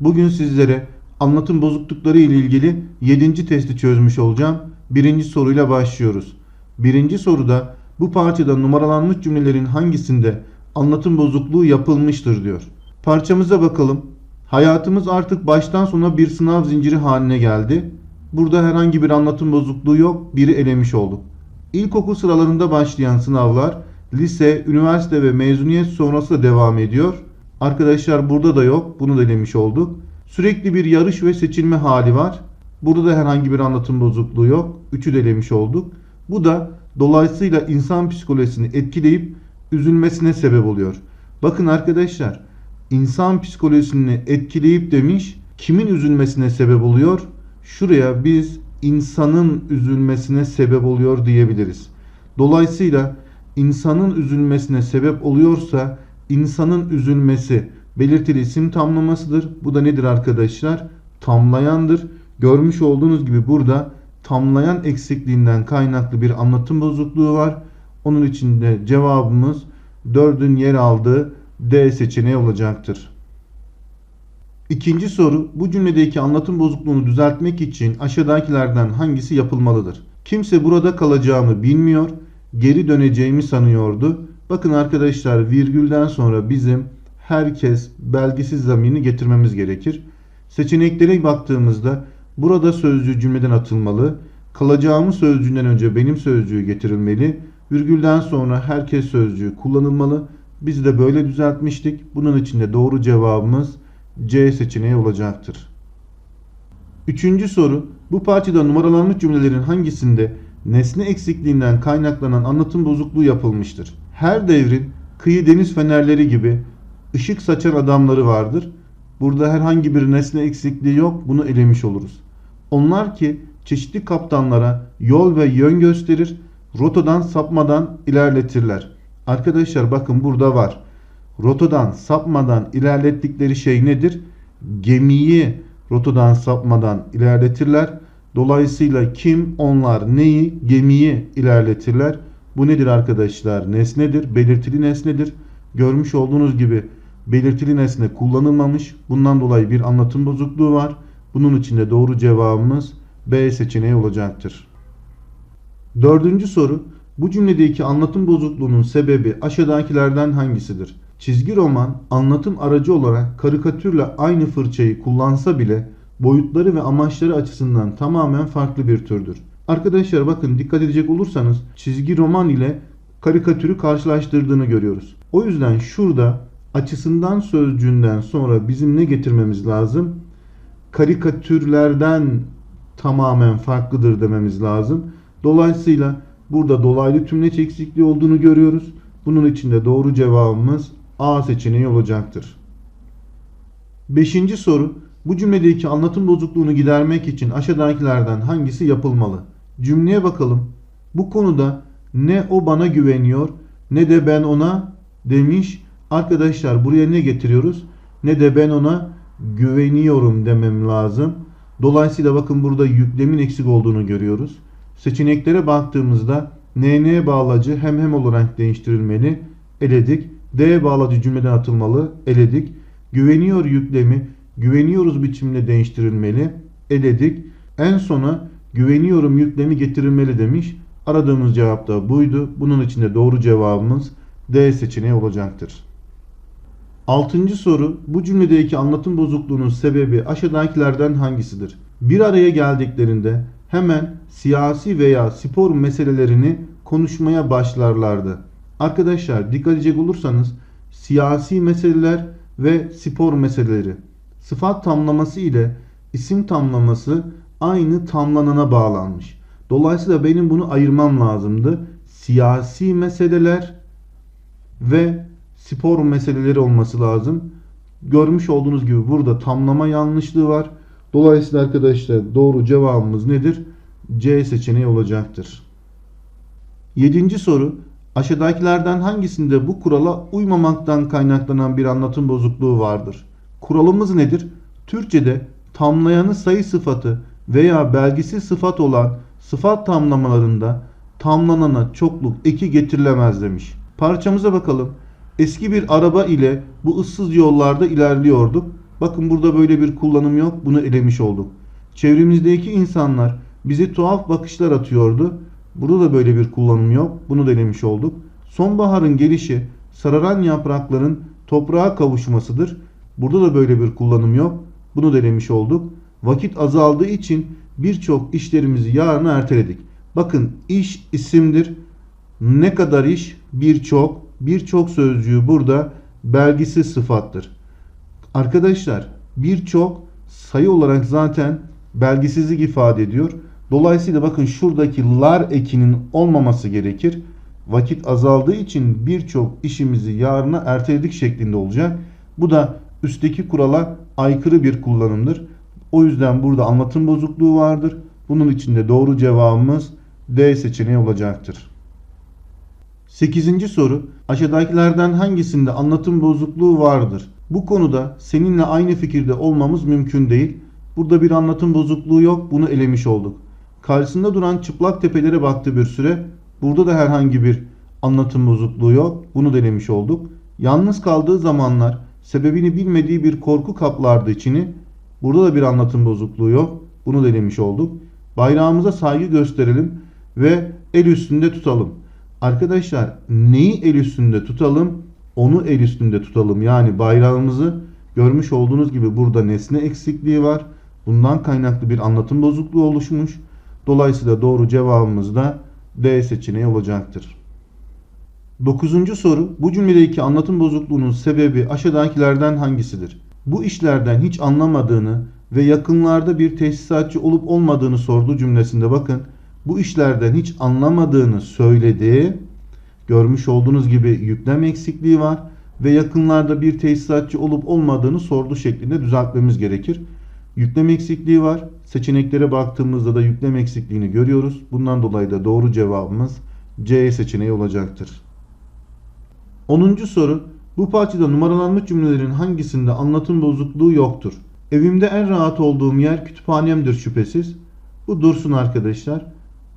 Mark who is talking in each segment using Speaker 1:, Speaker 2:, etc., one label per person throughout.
Speaker 1: Bugün sizlere anlatım bozuklukları ile ilgili 7. testi çözmüş olacağım. Birinci soruyla başlıyoruz. Birinci soruda bu parçada numaralanmış cümlelerin hangisinde anlatım bozukluğu yapılmıştır diyor. Parçamıza bakalım. Hayatımız artık baştan sona bir sınav zinciri haline geldi. Burada herhangi bir anlatım bozukluğu yok. Biri elemiş olduk. İlkokul sıralarında başlayan sınavlar lise, üniversite ve mezuniyet sonrası da devam ediyor. Arkadaşlar burada da yok. Bunu da olduk. Sürekli bir yarış ve seçilme hali var. Burada da herhangi bir anlatım bozukluğu yok. Üçü de olduk. Bu da dolayısıyla insan psikolojisini etkileyip üzülmesine sebep oluyor. Bakın arkadaşlar insan psikolojisini etkileyip demiş kimin üzülmesine sebep oluyor? Şuraya biz insanın üzülmesine sebep oluyor diyebiliriz. Dolayısıyla insanın üzülmesine sebep oluyorsa insanın üzülmesi belirtili isim tamlamasıdır. Bu da nedir arkadaşlar? Tamlayandır. Görmüş olduğunuz gibi burada tamlayan eksikliğinden kaynaklı bir anlatım bozukluğu var. Onun için de cevabımız 4'ün yer aldığı D seçeneği olacaktır. İkinci soru bu cümledeki anlatım bozukluğunu düzeltmek için aşağıdakilerden hangisi yapılmalıdır? Kimse burada kalacağımı bilmiyor, geri döneceğimi sanıyordu. Bakın arkadaşlar virgülden sonra bizim herkes belgisiz zamirini getirmemiz gerekir. Seçeneklere baktığımızda burada sözcüğü cümleden atılmalı. Kalacağımı sözcüğünden önce benim sözcüğü getirilmeli. Virgülden sonra herkes sözcüğü kullanılmalı. Biz de böyle düzeltmiştik. Bunun için de doğru cevabımız C seçeneği olacaktır. Üçüncü soru. Bu parçada numaralanmış cümlelerin hangisinde nesne eksikliğinden kaynaklanan anlatım bozukluğu yapılmıştır? Her devrin kıyı deniz fenerleri gibi ışık saçan adamları vardır. Burada herhangi bir nesne eksikliği yok. Bunu elemiş oluruz. Onlar ki çeşitli kaptanlara yol ve yön gösterir, rotadan sapmadan ilerletirler. Arkadaşlar bakın burada var. Rotadan sapmadan ilerlettikleri şey nedir? Gemiyi rotadan sapmadan ilerletirler. Dolayısıyla kim onlar neyi gemiyi ilerletirler? Bu nedir arkadaşlar? Nesnedir, belirtili nesnedir. Görmüş olduğunuz gibi belirtili nesne kullanılmamış. Bundan dolayı bir anlatım bozukluğu var. Bunun için de doğru cevabımız B seçeneği olacaktır. Dördüncü soru. Bu cümledeki anlatım bozukluğunun sebebi aşağıdakilerden hangisidir? Çizgi roman anlatım aracı olarak karikatürle aynı fırçayı kullansa bile boyutları ve amaçları açısından tamamen farklı bir türdür. Arkadaşlar bakın dikkat edecek olursanız çizgi roman ile karikatürü karşılaştırdığını görüyoruz. O yüzden şurada açısından sözcüğünden sonra bizim ne getirmemiz lazım? Karikatürlerden tamamen farklıdır dememiz lazım. Dolayısıyla burada dolaylı tümleç eksikliği olduğunu görüyoruz. Bunun için de doğru cevabımız A seçeneği olacaktır. Beşinci soru. Bu cümledeki anlatım bozukluğunu gidermek için aşağıdakilerden hangisi yapılmalı? Cümleye bakalım. Bu konuda ne o bana güveniyor ne de ben ona demiş. Arkadaşlar buraya ne getiriyoruz? Ne de ben ona güveniyorum demem lazım. Dolayısıyla bakın burada yüklemin eksik olduğunu görüyoruz. Seçeneklere baktığımızda NN bağlacı hem hem olarak değiştirilmeli. Eledik. D bağlacı cümleden atılmalı. Eledik. Güveniyor yüklemi güveniyoruz biçimle değiştirilmeli. Eledik. En sona güveniyorum yüklemi getirilmeli demiş. Aradığımız cevap da buydu. Bunun için de doğru cevabımız D seçeneği olacaktır. Altıncı soru. Bu cümledeki anlatım bozukluğunun sebebi aşağıdakilerden hangisidir? Bir araya geldiklerinde hemen siyasi veya spor meselelerini konuşmaya başlarlardı. Arkadaşlar dikkat edecek olursanız siyasi meseleler ve spor meseleleri sıfat tamlaması ile isim tamlaması aynı tamlanana bağlanmış. Dolayısıyla benim bunu ayırmam lazımdı. Siyasi meseleler ve spor meseleleri olması lazım. Görmüş olduğunuz gibi burada tamlama yanlışlığı var. Dolayısıyla arkadaşlar doğru cevabımız nedir? C seçeneği olacaktır. Yedinci soru. Aşağıdakilerden hangisinde bu kurala uymamaktan kaynaklanan bir anlatım bozukluğu vardır? Kuralımız nedir? Türkçe'de tamlayanı sayı sıfatı veya belgisi sıfat olan sıfat tamlamalarında tamlanana çokluk eki getirilemez demiş. Parçamıza bakalım. Eski bir araba ile bu ıssız yollarda ilerliyorduk. Bakın burada böyle bir kullanım yok. Bunu elemiş olduk. Çevremizdeki insanlar bize tuhaf bakışlar atıyordu. Burada da böyle bir kullanım yok. Bunu da elemiş olduk. Sonbaharın gelişi sararan yaprakların toprağa kavuşmasıdır. Burada da böyle bir kullanım yok. Bunu da elemiş olduk. Vakit azaldığı için birçok işlerimizi yarına erteledik. Bakın iş isimdir. Ne kadar iş? Birçok. Birçok sözcüğü burada belgisiz sıfattır. Arkadaşlar birçok sayı olarak zaten belgisizlik ifade ediyor. Dolayısıyla bakın şuradaki lar ekinin olmaması gerekir. Vakit azaldığı için birçok işimizi yarına erteledik şeklinde olacak. Bu da üstteki kurala aykırı bir kullanımdır. O yüzden burada anlatım bozukluğu vardır. Bunun için de doğru cevabımız D seçeneği olacaktır. 8. soru. Aşağıdakilerden hangisinde anlatım bozukluğu vardır? Bu konuda seninle aynı fikirde olmamız mümkün değil. Burada bir anlatım bozukluğu yok. Bunu elemiş olduk. Karşısında duran çıplak tepelere baktı bir süre. Burada da herhangi bir anlatım bozukluğu yok. Bunu da elemiş olduk. Yalnız kaldığı zamanlar sebebini bilmediği bir korku kaplardı içini. Burada da bir anlatım bozukluğu yok. Bunu da elemiş olduk. Bayrağımıza saygı gösterelim ve el üstünde tutalım. Arkadaşlar neyi el üstünde tutalım? Onu el üstünde tutalım. Yani bayrağımızı görmüş olduğunuz gibi burada nesne eksikliği var. Bundan kaynaklı bir anlatım bozukluğu oluşmuş. Dolayısıyla doğru cevabımız da D seçeneği olacaktır. Dokuzuncu soru. Bu cümledeki anlatım bozukluğunun sebebi aşağıdakilerden hangisidir? Bu işlerden hiç anlamadığını ve yakınlarda bir tesisatçı olup olmadığını sorduğu cümlesinde bakın. Bu işlerden hiç anlamadığını söyledi. Görmüş olduğunuz gibi yüklem eksikliği var ve yakınlarda bir tesisatçı olup olmadığını sordu şeklinde düzeltmemiz gerekir. Yüklem eksikliği var. Seçeneklere baktığımızda da yüklem eksikliğini görüyoruz. Bundan dolayı da doğru cevabımız C seçeneği olacaktır. 10. soru. Bu parçada numaralanmış cümlelerin hangisinde anlatım bozukluğu yoktur? Evimde en rahat olduğum yer kütüphanemdir şüphesiz. Bu dursun arkadaşlar.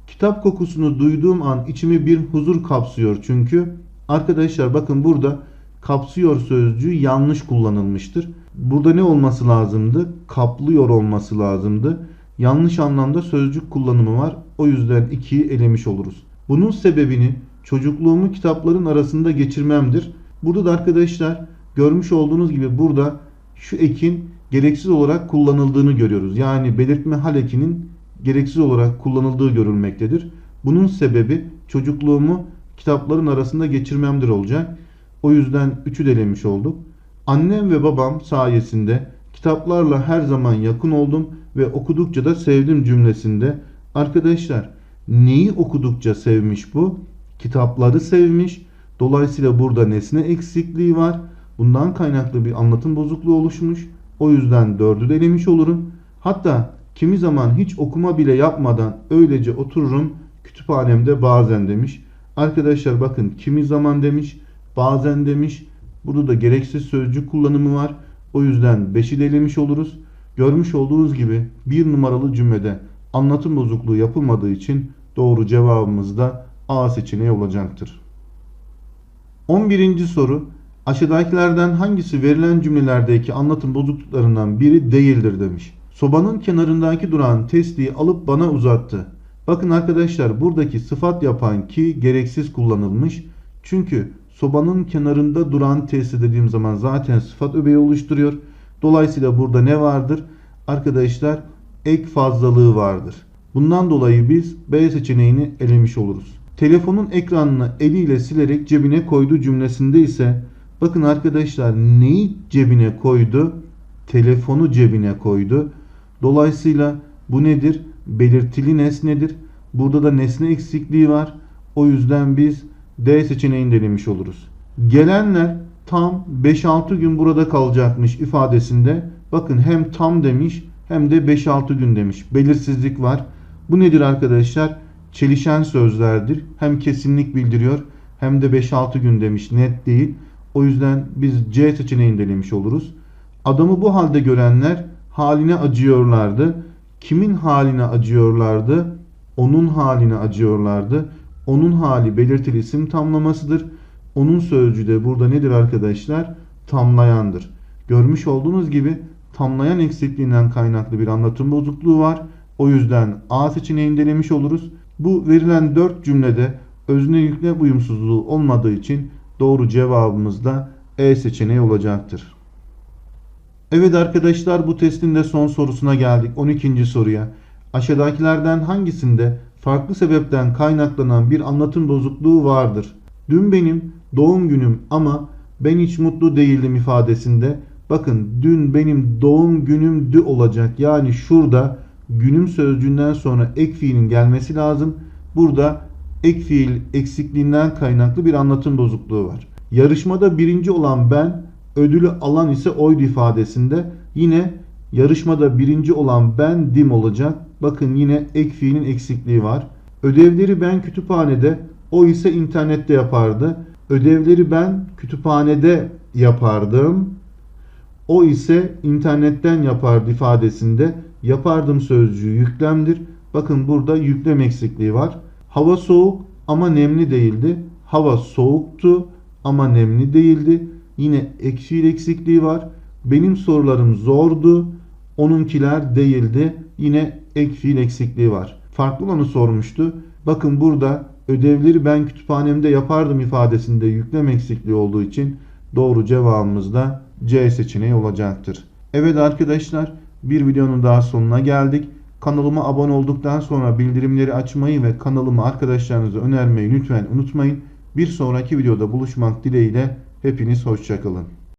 Speaker 1: Kitap kokusunu duyduğum an içimi bir huzur kapsıyor çünkü. Arkadaşlar bakın burada kapsıyor sözcüğü yanlış kullanılmıştır. Burada ne olması lazımdı? Kaplıyor olması lazımdı. Yanlış anlamda sözcük kullanımı var. O yüzden 2'yi elemiş oluruz. Bunun sebebini çocukluğumu kitapların arasında geçirmemdir. Burada da arkadaşlar görmüş olduğunuz gibi burada şu ekin gereksiz olarak kullanıldığını görüyoruz. Yani belirtme hal ekinin gereksiz olarak kullanıldığı görülmektedir. Bunun sebebi çocukluğumu kitapların arasında geçirmemdir olacak. O yüzden 3'ü delemiş olduk. Annem ve babam sayesinde kitaplarla her zaman yakın oldum ve okudukça da sevdim cümlesinde. Arkadaşlar neyi okudukça sevmiş bu? Kitapları sevmiş. Dolayısıyla burada nesne eksikliği var. Bundan kaynaklı bir anlatım bozukluğu oluşmuş. O yüzden 4'ü delemiş olurum. Hatta kimi zaman hiç okuma bile yapmadan öylece otururum kütüphanemde bazen demiş. Arkadaşlar bakın kimi zaman demiş, bazen demiş. Burada da gereksiz sözcük kullanımı var. O yüzden 5'i delemiş oluruz. Görmüş olduğunuz gibi bir numaralı cümlede anlatım bozukluğu yapılmadığı için doğru cevabımız da A seçeneği olacaktır. 11. soru aşağıdakilerden hangisi verilen cümlelerdeki anlatım bozukluklarından biri değildir demiş. Sobanın kenarındaki duran testiyi alıp bana uzattı. Bakın arkadaşlar buradaki sıfat yapan ki gereksiz kullanılmış. Çünkü sobanın kenarında duran testi dediğim zaman zaten sıfat öbeği oluşturuyor. Dolayısıyla burada ne vardır? Arkadaşlar ek fazlalığı vardır. Bundan dolayı biz B seçeneğini elemiş oluruz. Telefonun ekranını eliyle silerek cebine koydu cümlesinde ise bakın arkadaşlar neyi cebine koydu? Telefonu cebine koydu. Dolayısıyla bu nedir? Belirtili nesnedir. Burada da nesne eksikliği var. O yüzden biz D seçeneğini denemiş oluruz. Gelenler tam 5-6 gün burada kalacakmış ifadesinde. Bakın hem tam demiş hem de 5-6 gün demiş. Belirsizlik var. Bu nedir arkadaşlar? Çelişen sözlerdir. Hem kesinlik bildiriyor hem de 5-6 gün demiş. Net değil. O yüzden biz C seçeneğini denemiş oluruz. Adamı bu halde görenler haline acıyorlardı. Kimin haline acıyorlardı? Onun haline acıyorlardı. Onun hali belirtili isim tamlamasıdır. Onun sözcüğü de burada nedir arkadaşlar? Tamlayandır. Görmüş olduğunuz gibi tamlayan eksikliğinden kaynaklı bir anlatım bozukluğu var. O yüzden A seçeneğini denemiş oluruz. Bu verilen 4 cümlede özne yükle uyumsuzluğu olmadığı için doğru cevabımız da E seçeneği olacaktır. Evet arkadaşlar bu testin de son sorusuna geldik. 12. soruya. Aşağıdakilerden hangisinde farklı sebepten kaynaklanan bir anlatım bozukluğu vardır? Dün benim doğum günüm ama ben hiç mutlu değildim ifadesinde. Bakın dün benim doğum günümdü olacak. Yani şurada günüm sözcüğünden sonra ek fiilin gelmesi lazım. Burada ek fiil eksikliğinden kaynaklı bir anlatım bozukluğu var. Yarışmada birinci olan ben, ödülü alan ise oydu ifadesinde yine yarışmada birinci olan ben dim olacak. Bakın yine ek fiilin eksikliği var. Ödevleri ben kütüphanede, o ise internette yapardı. Ödevleri ben kütüphanede yapardım. O ise internetten yapardı ifadesinde yapardım sözcüğü yüklemdir. Bakın burada yüklem eksikliği var. Hava soğuk ama nemli değildi. Hava soğuktu ama nemli değildi. Yine eksiği eksikliği var. Benim sorularım zordu. Onunkiler değildi. Yine ek fiil eksikliği var. Farklı olanı sormuştu. Bakın burada ödevleri ben kütüphanemde yapardım ifadesinde yüklem eksikliği olduğu için doğru cevabımız da C seçeneği olacaktır. Evet arkadaşlar bir videonun daha sonuna geldik. Kanalıma abone olduktan sonra bildirimleri açmayı ve kanalımı arkadaşlarınıza önermeyi lütfen unutmayın. Bir sonraki videoda buluşmak dileğiyle hepiniz hoşçakalın.